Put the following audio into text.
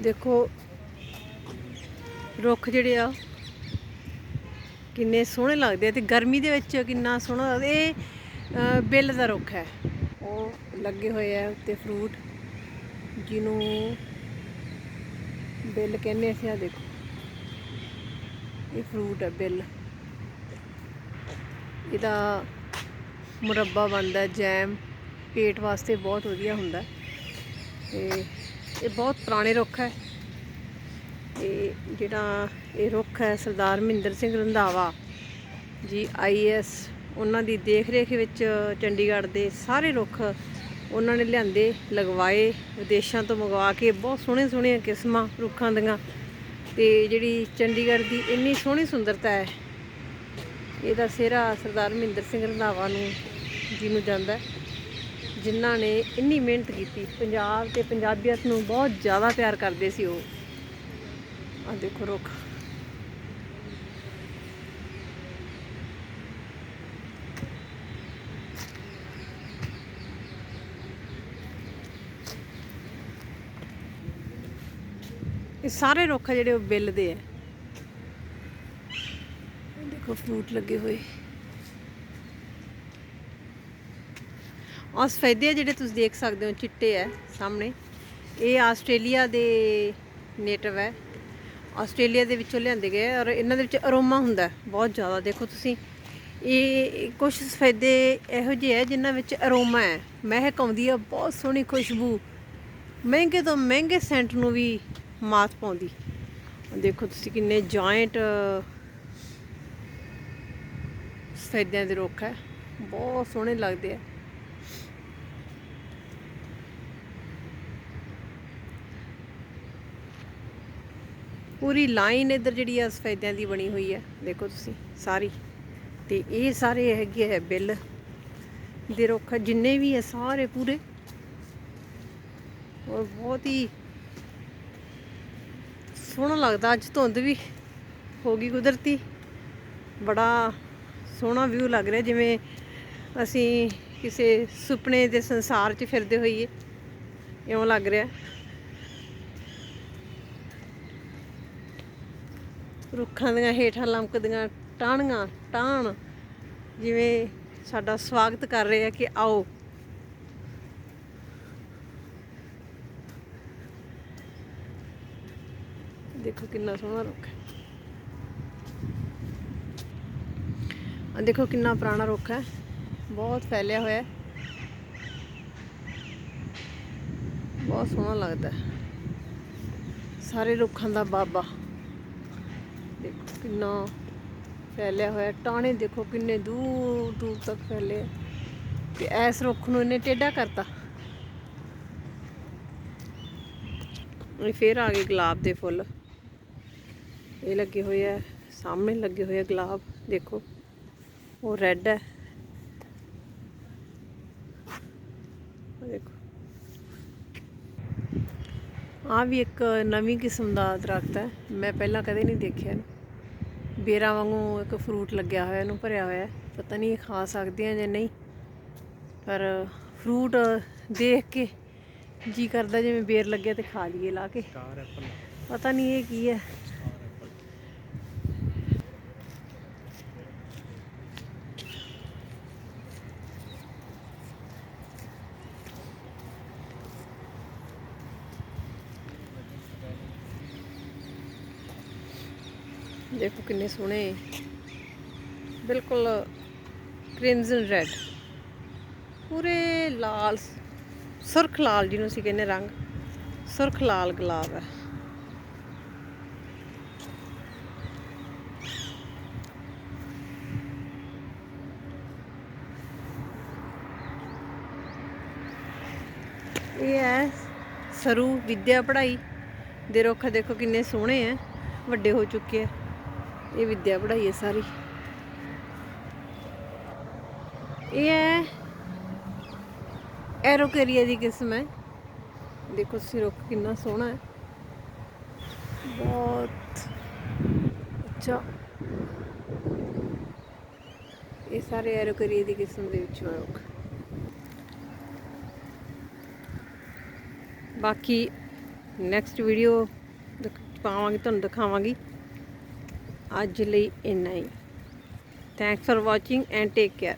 ਦੇਖੋ, ਰੁੱਖ ਜਿਹੜੇ ਆ, ਕਿੰਨੇ ਸੋਹਣੇ ਲੱਗਦੇ ਆ ਤੇ ਗਰਮੀ ਦੇ ਵਿੱਚ ਕਿੰਨਾ ਸੋਹਣਾ ਲੱਗਦਾ। ਇਹ ਬਿੱਲ ਦਾ ਰੁੱਖ ਹੈ। ਉਹ ਲੱਗੇ ਹੋਏ ਆ ਉੱਤੇ ਫਰੂਟ ਜਿਹਨੂੰ ਬਿੱਲ ਕਹਿੰਦੇ ਅਸੀਂ ਆ ਦੇਖੋ। ਇਹ ਫਰੂਟ ਹੈ ਬਿੱਲ। ਇਹਦਾ ਮੁਰੱਬਾ ਬਣਦਾ, ਜੈਮ, ਪੇਟ ਵਾਸਤੇ ਬਹੁਤ ਵਧੀਆ ਹੁੰਦਾ। ਹੈ। ਤੇ ਇਹ ਬਹੁਤ ਪੁਰਾਣੇ ਰੁੱਖ ਹੈ। ਤੇ ਜਿਹੜਾ ਇਹ ਰੁੱਖ ਹੈ ਸਰਦਾਰ ਮਹਿੰਦਰ ਸਿੰਘ ਰੰਧਾਵਾ ਜੀ ਆਈਐਸ ਉਹਨਾਂ ਦੀ ਦੇਖ ਰੇਖ ਵਿੱਚ ਚੰਡੀਗੜ੍ਹ ਦੇ ਸਾਰੇ ਰੁੱਖ ਉਹਨਾਂ ਨੇ ਲਿਆਂਦੇ, ਲਗਵਾਏ, ਵਿਦੇਸ਼ਾਂ ਤੋਂ ਮੰਗਵਾ ਕੇ ਬਹੁਤ ਸੋਹਣੇ ਸੋਹਣੀਆਂ ਕਿਸਮਾਂ ਰੁੱਖਾਂ ਦੀਆਂ। ਤੇ ਜਿਹੜੀ ਚੰਡੀਗੜ੍ਹ ਦੀ ਇੰਨੀ ਸੋਹਣੀ ਸੁੰਦਰਤਾ ਹੈ, ਇਹਦਾ ਸਿਹਰਾ ਸਰਦਾਰ ਮਹਿੰਦਰ ਸਿੰਘ ਰੰਧਾਵਾ ਨੂੰ ਜੀ ਨੂੰ ਜਾਂਦਾ ਜਿਨ੍ਹਾਂ ਨੇ ਇੰਨੀ ਮਿਹਨਤ ਕੀਤੀ, ਪੰਜਾਬ ਤੇ ਪੰਜਾਬੀਅਤ ਨੂੰ ਬਹੁਤ ਜ਼ਿਆਦਾ ਪਿਆਰ ਕਰਦੇ ਸੀ ਉਹ। ਆ ਦੇਖੋ ਰੁੱਖ। ਇਹ ਸਾਰੇ ਰੁੱਖ ਜਿਹੜੇ ਉਹ ਬਿੱਲ ਦੇ ਆ ਦੇਖੋ ਫਰੂਟ ਲੱਗੇ ਹੋਏ। ਆਹ ਸਫੈਦੇ ਜਿਹੜੇ ਤੁਸੀਂ ਦੇਖ ਸਕਦੇ ਹੋ, ਚਿੱਟੇ ਹੈ ਸਾਹਮਣੇ। ਇਹ ਆਸਟ੍ਰੇਲੀਆ ਦੇ ਨੇਟਿਵ ਹੈ। ਆਸਟ੍ਰੇਲੀਆ ਦੇ ਵਿੱਚੋਂ ਲਿਆਂਦੇ ਗਏ ਔਰ ਇਹਨਾਂ ਦੇ ਵਿੱਚ ਅਰੋਮਾ ਹੁੰਦਾ ਬਹੁਤ ਜ਼ਿਆਦਾ ਦੇਖੋ ਤੁਸੀਂ। ਇਹ ਕੁਝ ਸਫੈਦੇ ਇਹੋ ਜਿਹੇ ਹੈ ਜਿਨ੍ਹਾਂ ਵਿੱਚ ਅਰੋਮਾ ਹੈ। ਮਹਿਕ ਆਉਂਦੀ ਹੈ ਬਹੁਤ ਸੋਹਣੀ ਖੁਸ਼ਬੂ। ਮਹਿੰਗੇ ਤੋਂ ਮਹਿੰਗੇ ਸੈਂਟ ਨੂੰ ਵੀ ਮਾਤ ਪਾਉਂਦੀ। ਦੇਖੋ ਤੁਸੀਂ ਕਿੰਨੇ ਜਾਇੰਟ ਸਫੈਦਿਆਂ ਦੇ ਰੁੱਖ ਹੈ। ਬਹੁਤ ਸੋਹਣੇ ਲੱਗਦੇ ਆ। ਪੂਰੀ ਲਾਈਨ ਇੱਧਰ ਜਿਹੜੀ ਆ ਸਫੈਦਿਆਂ ਦੀ ਬਣੀ ਹੋਈ ਹੈ ਦੇਖੋ ਤੁਸੀਂ ਸਾਰੀ। ਤੇ ਇਹ ਸਾਰੇ ਹੈਗੇ ਹੈ ਬਿੱਲ ਦੇ ਰੁੱਖ, ਜਿੰਨੇ ਵੀ ਹੈ ਸਾਰੇ ਪੂਰੇ। ਔਰ ਬਹੁਤ ਹੀ ਸੋਹਣਾ ਲੱਗਦਾ, ਅੱਜ ਧੁੰਦ ਵੀ ਹੋ ਗਈ ਕੁਦਰਤੀ। ਬੜਾ ਸੋਹਣਾ ਵਿਊ ਲੱਗ ਰਿਹਾ, ਜਿਵੇਂ ਅਸੀਂ ਕਿਸੇ ਸੁਪਨੇ ਦੇ ਸੰਸਾਰ 'ਚ ਫਿਰਦੇ ਹੋਈਏ, ਇਉਂ ਲੱਗ ਰਿਹਾ। ਰੁੱਖਾਂ ਦੀਆਂ ਹੇਠਾਂ ਲਮਕਦੀਆਂ ਟਾਹਣੀਆਂ, ਟਾਹਣ। ਜਿਵੇਂ ਸਾਡਾ ਸਵਾਗਤ ਕਰ ਰਹੇ ਆ ਕਿ ਆਓ। ਦੇਖੋ ਕਿੰਨਾ ਸੋਹਣਾ ਰੁੱਖ ਹੈ। ਆ ਦੇਖੋ ਕਿੰਨਾ ਪੁਰਾਣਾ ਰੁੱਖ ਹੈ। ਬਹੁਤ ਫੈਲਿਆ ਹੋਇਆ ਹੈ। ਬਹੁਤ ਸੋਹਣਾ ਲੱਗਦਾ ਹੈ। ਸਾਰੇ ਰੁੱਖਾਂ ਦਾ ਬਾਬਾ। ਦੇਖੋ ਕਿੰਨਾ ਫੈਲਿਆ ਹੋਇਆ ਟਾਣੇ ਦੇਖੋ ਕਿੰਨੇ ਦੂਰ ਦੂਰ ਤੱਕ ਫੈਲੇ ਆ। ਤੇ ਐਸ ਰੁੱਖ ਨੂੰ ਇਹਨੇ ਟੇਢਾ ਕਰਤਾ। ਇਹ ਫੇਰ ਆ ਗਏ ਗੁਲਾਬ ਦੇ ਫੁੱਲ। ਇਹ ਲੱਗੇ ਹੋਏ ਆ, ਸਾਹਮਣੇ ਲੱਗੇ ਹੋਏ ਆ ਗੁਲਾਬ, ਦੇਖੋ। ਉਹ ਰੈੱਡ ਹੈ। ਉਹ ਦੇਖੋ। ਆ ਵੀ ਇੱਕ ਨਵੀਂ ਕਿਸਮ ਦਾ ਦਰਖਤ ਹੈ। ਮੈਂ ਪਹਿਲਾਂ ਕਦੇ ਨਹੀਂ ਦੇਖਿਆ ਇਹਨੂੰ। ਬੇਰਾਂ ਵਾਂਗੂ ਇੱਕ ਫਰੂਟ ਲੱਗਿਆ ਹੋਇਆ ਇਹਨੂੰ ਭਰਿਆ ਹੋਇਆ ਪਤਾ ਨਹੀਂ ਖਾ ਸਕਦੇ ਆ ਜਾਂ ਨਹੀਂ। ਪਰ ਫਰੂਟ ਦੇਖ ਕੇ ਜੀ ਕਰਦਾ ਜਿਵੇਂ ਬੇਰ ਲੱਗਿਆ ਤੇ ਖਾ ਲਈਏ ਲਾ ਕੇ। ਪਤਾ ਨਹੀਂ ਇਹ ਕੀ ਹੈ। ਦੇਖੋ ਕਿੰਨੇ ਸੋਹਣੇ। ਬਿਲਕੁਲ ਕ੍ਰਿਮਜ਼ਨ ਰੈੱਡ ਪੂਰੇ ਲਾਲ, ਸੁਰਖ ਲਾਲ ਜਿਹਨੂੰ ਅਸੀਂ ਕਹਿੰਦੇ ਰੰਗ। ਸੁਰਖ ਲਾਲ ਗੁਲਾਬ ਹੈ। ਇਹ ਹੈ ਸਰੂ ਵਿਦਿਆ ਪੜ੍ਹਾਈ। ਦੇ ਰੁੱਖ ਦੇਖੋ ਕਿੰਨੇ ਸੋਹਣੇ ਹੈ। ਵੱਡੇ ਹੋ ਚੁੱਕੇ ਆ ਇਹ ਵਿੱਦਿਆ ਪੜ੍ਹਾਈ ਹੈ ਸਾਰੀ। ਇਹ ਹੈ ਐਰੋਕੇਰੀਆ ਦੀ ਕਿਸਮ ਹੈ। ਦੇਖੋ ਤੁਸੀਂ ਰੁੱਖ ਕਿੰਨਾ ਸੋਹਣਾ ਹੈ। ਬਹੁਤ ਅੱਛਾ। ਇਹ ਸਾਰੇ ਐਰੋਕੇਰੀਆ ਦੀ ਕਿਸਮ ਦੇ ਵਿੱਚੋਂ ਹੈ ਰੁੱਖ। ਬਾਕੀ ਨੈਕਸਟ ਵੀਡੀਓ ਪਾਵਾਂਗੀ, ਤੁਹਾਨੂੰ ਦਿਖਾਵਾਂਗੀ। Ajli Ennai. Thanks for watching and take care.